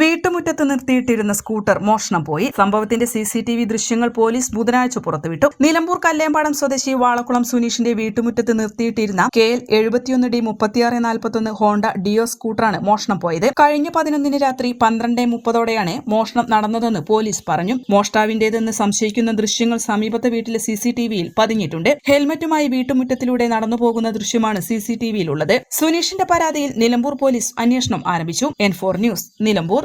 വീട്ടുമുറ്റത്ത് നിർത്തിയിട്ടിരുന്ന സ്കൂട്ടർ മോഷണം പോയി. സംഭവത്തിന്റെ സി സി ടി വി ദൃശ്യങ്ങൾ പോലീസ് ബുധനാഴ്ച പുറത്തുവിട്ടു. നിലമ്പൂർ കല്ലേമ്പാടം സ്വദേശി വാളക്കുളം സുനീഷിന്റെ വീട്ടുമുറ്റത്ത് നിർത്തിയിട്ടിരുന്ന കെ എൽ എഴുപത്തിയൊന്ന് ഡി മുപ്പത്തിയാറ് നാൽപ്പത്തൊന്ന് ഹോണ്ട ഡിയോ സ്കൂട്ടറാണ് മോഷണം പോയത്. കഴിഞ്ഞ പതിനൊന്നിന് രാത്രി പന്ത്രണ്ട് മുപ്പതോടെയാണ് മോഷണം നടന്നതെന്ന് പോലീസ് പറഞ്ഞു. മോഷ്ടാവിന്റേതെന്ന് സംശയിക്കുന്ന ദൃശ്യങ്ങൾ സമീപത്തെ വീട്ടിലെ സി സി ടി വിയിൽ പതിഞ്ഞിട്ടുണ്ട്. ഹെൽമറ്റുമായി വീട്ടുമുറ്റത്തിലൂടെ നടന്നുപോകുന്ന ദൃശ്യമാണ് സി സി ടി വിയിലുള്ളത്. സുനീഷിന്റെ പരാതിയിൽ നിലമ്പൂർ പോലീസ് അന്വേഷണം ആരംഭിച്ചു. N four news Nilambur.